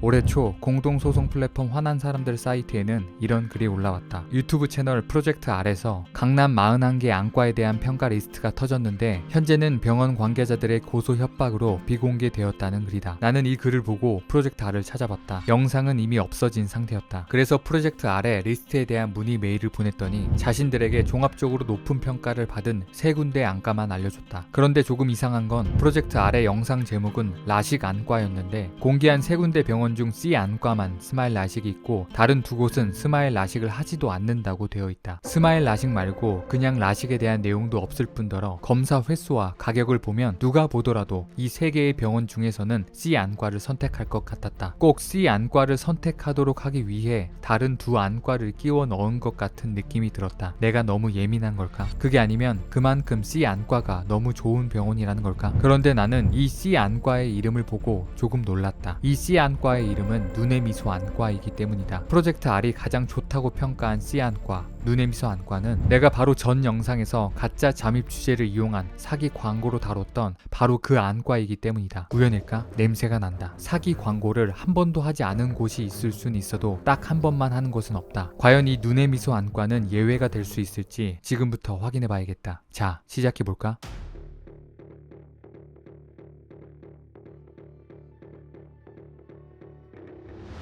올해 초 공동소송 플랫폼 화난 사람들 사이트에는 이런 글이 올라왔다. 유튜브 채널 프로젝트 아래서 강남 41개 안과에 대한 평가 리스트가 터졌는데 현재는 병원 관계자들의 고소 협박으로 비공개되었다는 글이다. 나는 이 글을 보고 프로젝트 R을 찾아봤다. 영상은 이미 없어진 상태였다. 그래서 프로젝트 R에 리스트에 대한 문의 메일을 보냈더니 자신들에게 종합적으로 높은 평가를 받은 세 군데 안과만 알려줬다. 그런데 조금 이상한 건 프로젝트 R의 영상 제목은 라식 안과였는데 공개한 세 군데 병원 중 C 안과만 스마일 라식이 있고 다른 두 곳은 스마일 라식을 하지도 않는다고 되어 있다. 스마일 라식 말고 그냥 라식에 대한 내용도 없을 뿐더러 검사 횟수와 가격을 보면 누가 보더라도 이 세 개의 병원 중에서는 C 안과를 선택할 것 같았다. 꼭 C 안과를 선택하도록 하기 위해 다른 두 안과를 끼워 넣은 것 같은 느낌이 들었다. 내가 너무 예민한 걸까? 그게 아니면 그만큼 C 안과가 너무 좋은 병원이라는 걸까? 그런데 나는 이 C 안과의 이름을 보고 조금 놀랐다. 이 C 안과의 이름은 눈의 미소 안과이기 때문이다. 프로젝트 R이 가장 좋다고 평가한 C 안과, 눈의 미소 안과는 내가 바로 전 영상에서 가짜 잠입 주제를 이용한 사기 광고로 다뤘던 바로 그 안과이기 때문이다. 우연일까? 냄새가 난다. 사기 광고를 한 번도 하지 않은 곳이 있을 순 있어도 딱 한 번만 하는 곳은 없다. 과연 이 눈의 미소 안과는 예외가 될 수 있을지 지금부터 확인해 봐야겠다. 자, 시작해 볼까?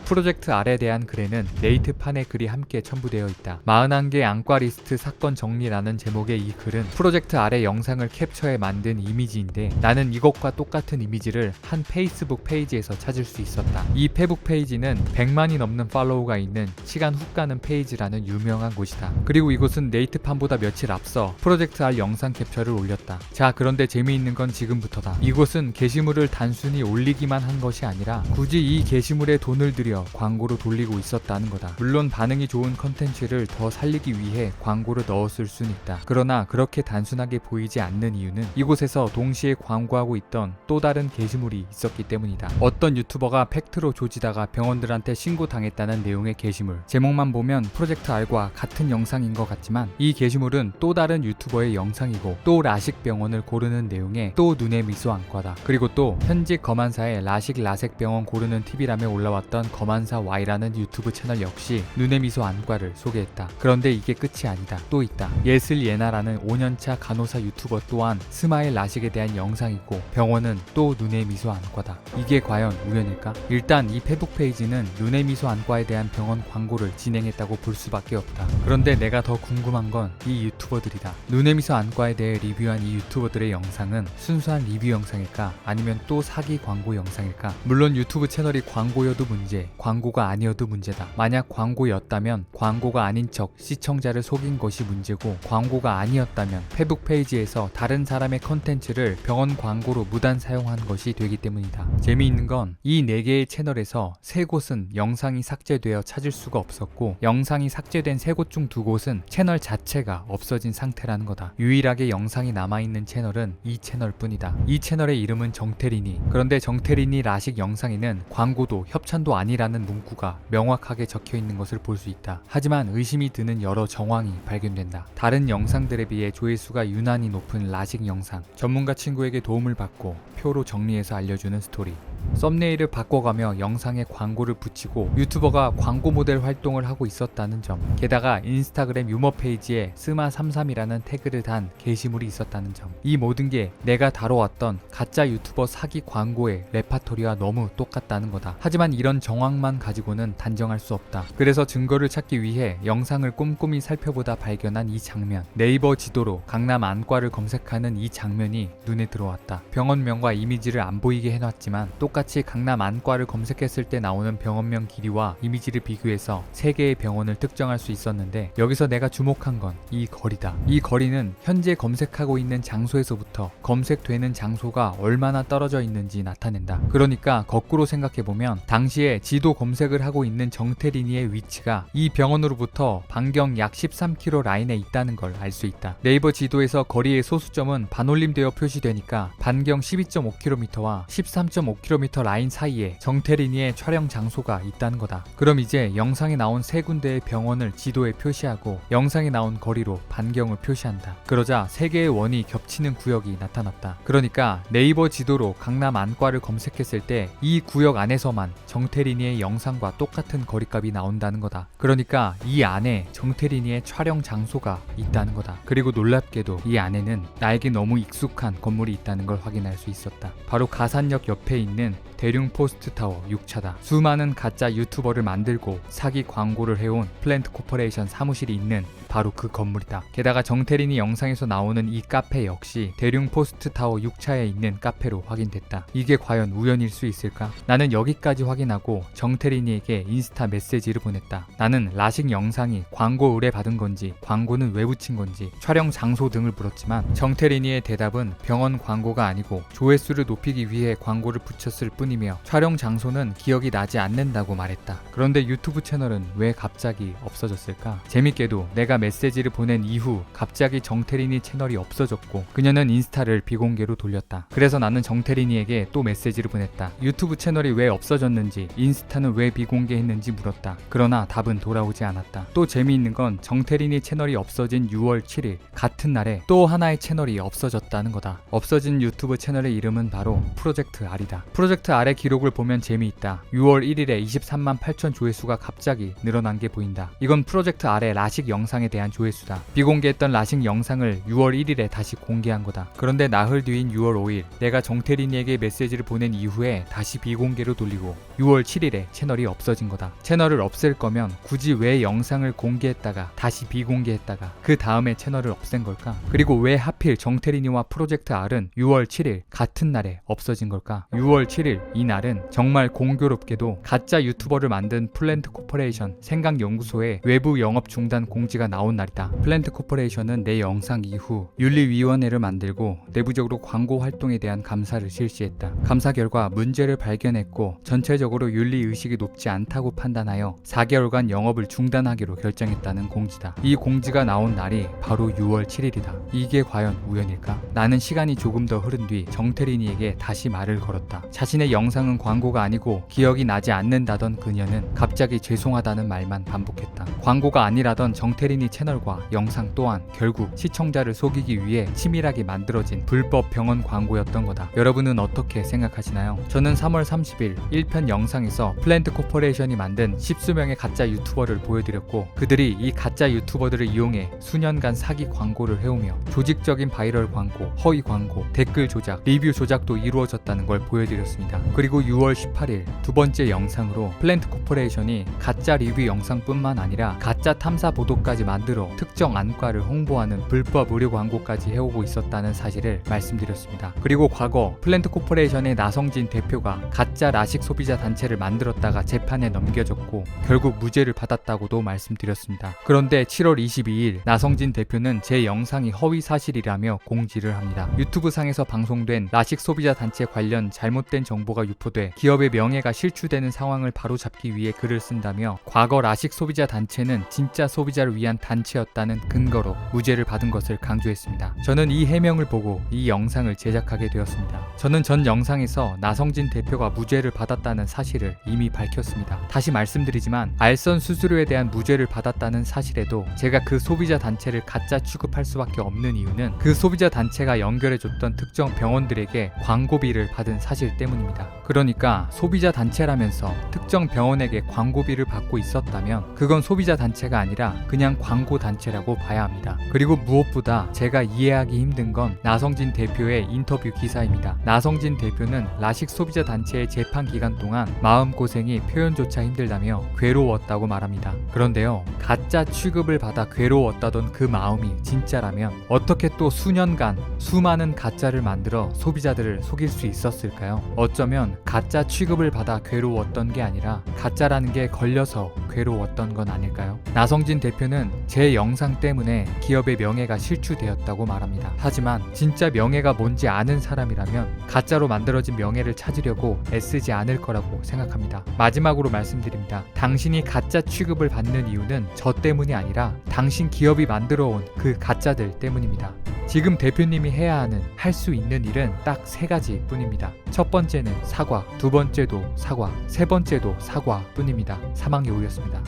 프로젝트 R에 대한 글에는 네이트판의 글이 함께 첨부되어 있다. 41개 안과 리스트 사건 정리라는 제목의 이 글은 프로젝트 R의 영상을 캡처해 만든 이미지인데 나는 이것과 똑같은 이미지를 한 페이스북 페이지에서 찾을 수 있었다. 이 페북 페이지는 100만이 넘는 팔로우가 있는 시간 훅 가는 페이지라는 유명한 곳이다. 그리고 이곳은 네이트판보다 며칠 앞서 프로젝트 R 영상 캡처를 올렸다. 자, 그런데 재미있는 건 지금부터다. 이곳은 게시물을 단순히 올리기만 한 것이 아니라 굳이 이 게시물에 돈을 들여 광고로 돌리고 있었다는 거다. 물론 반응이 좋은 컨텐츠를 더 살리기 위해 광고를 넣었을 순 있다. 그러나 그렇게 단순하게 보이지 않는 이유는 이곳에서 동시에 광고하고 있던 또 다른 게시물이 있었기 때문이다. 어떤 유튜버가 팩트로 조지다가 병원들한테 신고당했다는 내용의 게시물. 제목만 보면 프로젝트 R과 같은 영상인 것 같지만 이 게시물은 또 다른 유튜버의 영상이고 또 라식 병원을 고르는 내용의 또 눈의 미소 안과다. 그리고 또 현직 검안사의 라식 라섹 병원 고르는 TV람에 올라왔던 검 안사 Y라는 유튜브 채널 역시 눈의 미소 안과를 소개했다. 그런데 이게 끝이 아니다. 또 있다. 예슬 예나라는 5년차 간호사 유튜버 또한 스마일 라식에 대한 영상이고 병원은 또 눈의 미소 안과다. 이게 과연 우연일까? 일단 이 페북 페이지는 눈의 미소 안과에 대한 병원 광고를 진행했다고 볼 수밖에 없다. 그런데 내가 더 궁금한 건 이 유튜버들이다. 눈의 미소 안과에 대해 리뷰한 이 유튜버들의 영상은 순수한 리뷰 영상일까? 아니면 또 사기 광고 영상일까? 물론 유튜브 채널이 광고여도 문제, 광고가 아니어도 문제다. 만약 광고였다면 광고가 아닌 척 시청자를 속인 것이 문제고 광고가 아니었다면 페북 페이지에서 다른 사람의 컨텐츠를 병원 광고로 무단 사용한 것이 되기 때문이다. 재미있는 건 이 네 개의 채널에서 세 곳은 영상이 삭제되어 찾을 수가 없었고 영상이 삭제된 세 곳 중 두 곳은 채널 자체가 없어진 상태라는 거다. 유일하게 영상이 남아있는 채널은 이 채널 뿐이다. 이 채널의 이름은 정태린이. 그런데 정태린이 라식 영상에는 광고도 협찬도 아니라 는 문구가 명확하게 적혀 있는 것을 볼 수 있다. 하지만 의심이 드는 여러 정황이 발견된다. 다른 영상들에 비해 조회수가 유난히 높은 라식 영상. 전문가 친구에게 도움을 받고 표로 정리해서 알려주는 스토리. 썸네일을 바꿔가며 영상에 광고를 붙이고 유튜버가 광고 모델 활동을 하고 있었다는 점. 게다가 인스타그램 유머 페이지에 스마33이라는 태그를 단 게시물이 있었다는 점. 이 모든 게 내가 다뤄왔던 가짜 유튜버 사기 광고의 레파토리와 너무 똑같다는 거다. 하지만 이런 정황 만 가지고는 단정할 수 없다. 그래서 증거를 찾기 위해 영상을 꼼꼼히 살펴보다 발견한 이 장면. 네이버 지도로 강남 안과를 검색하는 이 장면이 눈에 들어왔다. 병원명과 이미지를 안 보이게 해놨지만 똑같이 강남 안과를 검색했을 때 나오는 병원명 길이와 이미지를 비교해서 세 개의 병원을 특정할 수 있었는데 여기서 내가 주목한 건 이 거리다. 이 거리는 현재 검색하고 있는 장소에서부터 검색되는 장소가 얼마나 떨어져 있는지 나타낸다. 그러니까 거꾸로 생각해보면 당시에 지도 주도 검색을 하고 있는 정태린이의 위치가 이 병원으로부터 반경 약 13km 라인에 있다는 걸 알 수 있다. 네이버 지도에서 거리의 소수점은 반올림되어 표시되니까 반경 12.5km와 13.5km 라인 사이에 정태린이의 촬영 장소가 있다는 거다. 그럼 이제 영상에 나온 세 군데의 병원을 지도에 표시하고 영상에 나온 거리로 반경을 표시한다. 그러자 세 개의 원이 겹치는 구역이 나타났다. 그러니까 네이버 지도로 강남 안과를 검색했을 때 이 구역 안에서만 정태린이의 영상과 똑같은 거리값이 나온다는 거다. 그러니까 이 안에 정태린이의 촬영 장소가 있다는 거다. 그리고 놀랍게도 이 안에는 나에게 너무 익숙한 건물이 있다는 걸 확인할 수 있었다. 바로 가산역 옆에 있는 대륙 포스트 타워 6차다. 수많은 가짜 유튜버를 만들고 사기 광고를 해온 플랜트 코퍼레이션 사무실이 있는 바로 그 건물이다. 게다가 정태린이 영상에서 나오는 이 카페 역시 대륙 포스트 타워 6차에 있는 카페로 확인됐다. 이게 과연 우연일 수 있을까? 나는 여기까지 확인하고 정태린이에게 인스타 메시지를 보냈다. 나는 라식 영상이 광고 의뢰 받은 건지 광고는 왜 붙인 건지 촬영 장소 등을 물었지만 정태린이의 대답은 병원 광고가 아니고 조회수를 높이기 위해 광고를 붙였을 뿐 이며 촬영 장소는 기억이 나지 않는다고 말했다. 그런데 유튜브 채널은 왜 갑자기 없어졌을까? 재밌게도 내가 메시지를 보낸 이후 갑자기 정태린이 채널이 없어졌고 그녀는 인스타를 비공개로 돌렸다. 그래서 나는 정태린이에게 또 메시지를 보냈다. 유튜브 채널이 왜 없어졌는지 인스타는 왜 비공개했는지 물었다. 그러나 답은 돌아오지 않았다. 또 재미있는 건 정태린이 채널이 없어진 6월 7일 같은 날에 또 하나의 채널이 없어졌다는 거다. 없어진 유튜브 채널의 이름은 바로 프로젝트 R이다. 프로젝트 R의 기록을 보면 재미있다. 6월 1일에 23만 8천 조회수가 갑자기 늘어난 게 보인다. 이건 프로젝트 R의 라식 영상에 대한 조회수다. 비공개했던 라식 영상을 6월 1일에 다시 공개한 거다. 그런데 나흘 뒤인 6월 5일 내가 정태린이에게 메시지를 보낸 이후에 다시 비공개로 돌리고 6월 7일에 채널이 없어진 거다. 채널을 없앨 거면 굳이 왜 영상을 공개했다가 다시 비공개했다가 그 다음에 채널을 없앤 걸까? 그리고 왜 하필 정태린이와 프로젝트 R은 6월 7일 같은 날에 없어진 걸까? 6월 7일 이 날은 정말 공교롭게도 가짜 유튜버를 만든 플랜트 코퍼레이션 생각 연구소의 외부 영업 중단 공지가 나온 날이다. 플랜트 코퍼레이션은 내 영상 이후 윤리위원회를 만들고 내부적으로 광고 활동에 대한 감사를 실시했다. 감사 결과 문제를 발견했고 전체적으로 윤리 의식이 높지 않다고 판단하여 4개월간 영업을 중단하기로 결정했다는 공지다. 이 공지가 나온 날이 바로 6월 7일이다. 이게 과연 우연일까? 나는 시간이 조금 더 흐른 뒤 정태린이에게 다시 말을 걸었다. 자신의 영상은 광고가 아니고 기억이 나지 않는다던 그녀는 갑자기 죄송하다는 말만 반복했다. 광고가 아니라던 정태린이 채널과 영상 또한 결국 시청자를 속이기 위해 치밀하게 만들어진 불법 병원 광고였던 거다. 여러분은 어떻게 생각하시나요? 저는 3월 30일 1편 영상에서 플랜트 코퍼레이션이 만든 십수명의 가짜 유튜버를 보여드렸고 그들이 이 가짜 유튜버들을 이용해 수년간 사기 광고를 해오며 조직적인 바이럴 광고, 허위 광고, 댓글 조작, 리뷰 조작도 이루어졌다는 걸 보여드렸습니다. 그리고 6월 18일 두 번째 영상으로 플랜트 코퍼레이션이 가짜 리뷰 영상뿐만 아니라 가짜 탐사 보도까지 만들어 특정 안과를 홍보하는 불법 의료 광고까지 해오고 있었다는 사실을 말씀드렸습니다. 그리고 과거 플랜트 코퍼레이션의 나성진 대표가 가짜 라식 소비자 단체를 만들었다가 재판에 넘겨졌고 결국 무죄를 받았다고도 말씀드렸습니다. 그런데 7월 22일 나성진 대표는 제 영상이 허위 사실이라며 공지를 합니다. 유튜브 상에서 방송된 라식 소비자 단체 관련 잘못된 정보가 유포돼 기업의 명예가 실추되는 상황을 바로잡기 위해 글을 쓴다며 과거 라식 소비자 단체는 진짜 소비자를 위한 단체였다는 근거로 무죄를 받은 것을 강조했습니다. 저는 이 해명을 보고 이 영상을 제작하게 되었습니다. 저는 전 영상에서 나성진 대표가 무죄를 받았다는 사실을 이미 밝혔습니다. 다시 말씀드리지만 알선 수수료에 대한 무죄를 받았다는 사실에도 제가 그 소비자 단체를 가짜 취급할 수밖에 없는 이유는 그 소비자 단체가 연결해줬던 특정 병원들에게 광고비를 받은 사실 때문입니다. 그러니까 소비자 단체라면서 특정 병원에게 광고비를 받고 있었다면 그건 소비자 단체가 아니라 그냥 광고 단체라고 봐야 합니다. 그리고 무엇보다 제가 이해하기 힘든 건 나성진 대표의 인터뷰 기사입니다. 나성진 대표는 라식 소비자 단체의 재판 기간 동안 마음고생이 표현조차 힘들다며 괴로웠다고 말합니다. 그런데요, 가짜 취급을 받아 괴로웠다던 그 마음이 진짜라면 어떻게 또 수년간 수많은 가짜를 만들어 소비자들을 속일 수 있었을까요? 어쩌면 가짜 취급을 받아 괴로웠던 게 아니라 가짜라는 게 걸려서 괴로웠던 건 아닐까요? 나성진 대표는 제 영상 때문에 기업의 명예가 실추되었다고 말합니다. 하지만 진짜 명예가 뭔지 아는 사람이라면 가짜로 만들어진 명예를 찾으려고 애쓰지 않을 거라고 생각합니다. 마지막으로 말씀드립니다. 당신이 가짜 취급을 받는 이유는 저 때문이 아니라 당신 기업이 만들어 온 그 가짜들 때문입니다. 지금 대표님이 해야 하는 할 수 있는 일은 딱 세 가지 뿐입니다. 첫 번째는 사과, 두 번째도 사과, 세 번째도 사과 뿐입니다. 사망 요우였습니다.